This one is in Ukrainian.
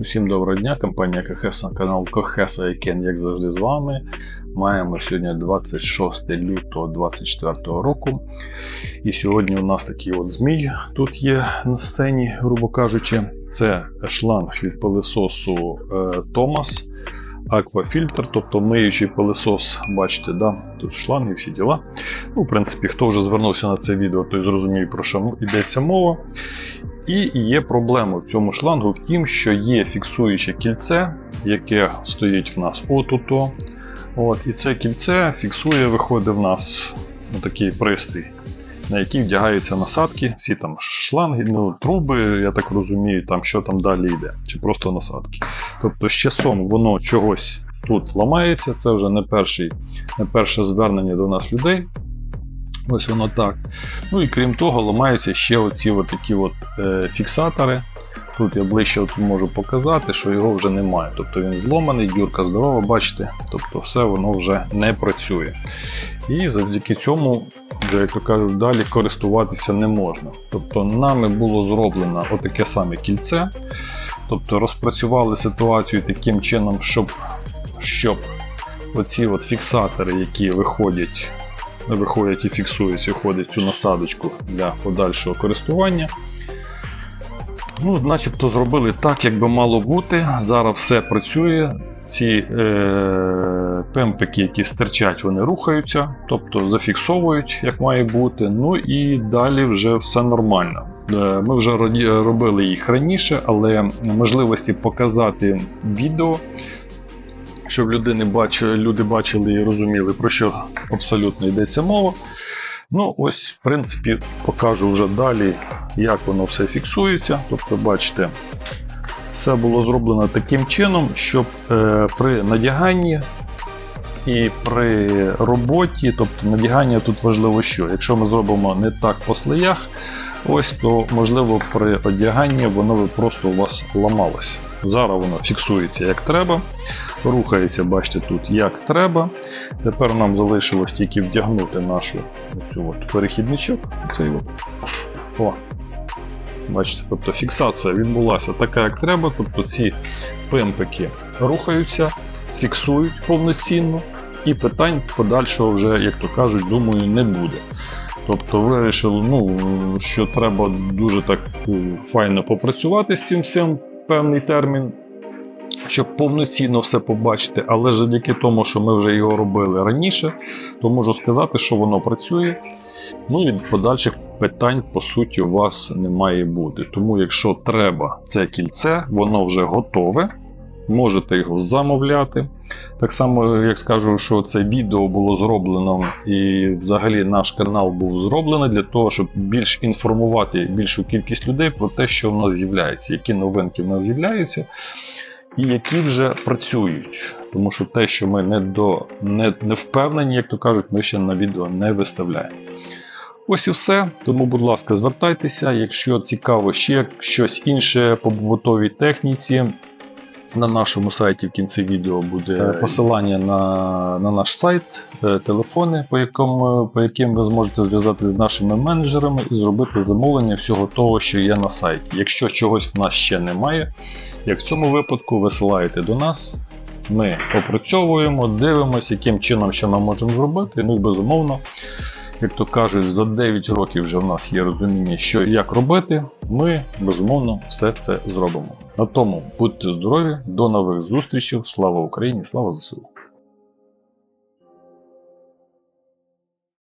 Усім доброго дня, компанія Кохеса, канал Кохеса і як завжди, з вами. Маємо сьогодні 26 лютого 2024 року. І сьогодні у нас такий от змій тут є на сцені, грубо кажучи. Це шланг від пилесосу е, Томас. Аквафільтр, тобто миючий пилесос, бачите, да? тут шланги, всі діла. Ну, в принципі, хто вже звернувся на це відео, той зрозуміє, про що йдеться мова. І є проблема в цьому шлангу в тім, що є фіксуюче кільце, яке стоїть в нас отуто. От, І це кільце фіксує, виходить в нас такий пристрій, на який вдягаються насадки, всі там шланги, ну, труби, я так розумію, там що там далі йде, чи просто насадки. Тобто з часом воно чогось тут ламається, це вже не, перший, не перше звернення до нас людей. Ось воно так. Ну і крім того, ламаються ще оці такі от, е, фіксатори. Тут я ближче от можу показати, що його вже немає. Тобто він зломаний, дюрка здорова, бачите, тобто все воно вже не працює. І завдяки цьому, вже, як то кажуть, далі користуватися не можна. Тобто нами було зроблено отаке саме кільце. Тобто розпрацювали ситуацію таким чином, щоб щоб оці от фіксатори, які виходять виходять і фіксуються, входять в цю насадочку для подальшого користування. Ну, Начебто зробили так, як би мало бути. Зараз все працює. Ці е, пемпики, які стирчать, вони рухаються, тобто зафіксовують, як має бути. Ну і далі вже все нормально. Е, Ми вже робили їх раніше, але можливості показати відео щоб людини бачили, люди бачили і розуміли, про що абсолютно йдеться мова. Ну, ось, в принципі, покажу вже далі, як воно все фіксується. Тобто, бачите, все було зроблено таким чином, щоб е, при надяганні і при роботі, тобто надягання тут важливо що. Якщо ми зробимо не так по слоях, ось, то можливо при одяганні воно би просто у вас ламалося. Зараз воно фіксується як треба, рухається, бачите, тут як треба. Тепер нам залишилось тільки вдягнути нашу оцю от перехідничок. Цей от. О, Бачите, тобто фіксація відбулася така, як треба. Тобто ці пимпики рухаються, фіксують повноцінно, і питань подальшого вже, як то кажуть, думаю, не буде. Тобто вирішили, ну, що треба дуже так файно попрацювати з цим всім певний термін, щоб повноцінно все побачити, але завдяки тому, що ми вже його робили раніше, то можу сказати, що воно працює. Ну і подальших питань, по суті, у вас не має бути. Тому, якщо треба це кільце, воно вже готове можете його замовляти. Так само, як скажу, що це відео було зроблено, і взагалі наш канал був зроблений для того, щоб більш інформувати більшу кількість людей про те, що в нас з'являється, які новинки в нас з'являються, і які вже працюють. Тому що те, що ми не до, не, не впевнені, як то кажуть, ми ще на відео не виставляємо. Ось і все. Тому, будь ласка, звертайтеся, якщо цікаво ще щось інше по побутовій техніці. На нашому сайті в кінці відео буде посилання на на наш сайт, е, телефони, по якому, по яким ви зможете зв'язати з нашими менеджерами і зробити замовлення всього того, що є на сайті. Якщо чогось в нас ще немає, як в цьому випадку висилаєте до нас, ми опрацьовуємо, дивимося, яким чином що ми можемо зробити. Ну і безумовно. Як то кажуть, за 9 років вже в нас є розуміння, що і як робити, ми безумовно все це зробимо. На тому будьте здорові, до нових зустрічей. Слава Україні, слава ЗСУ!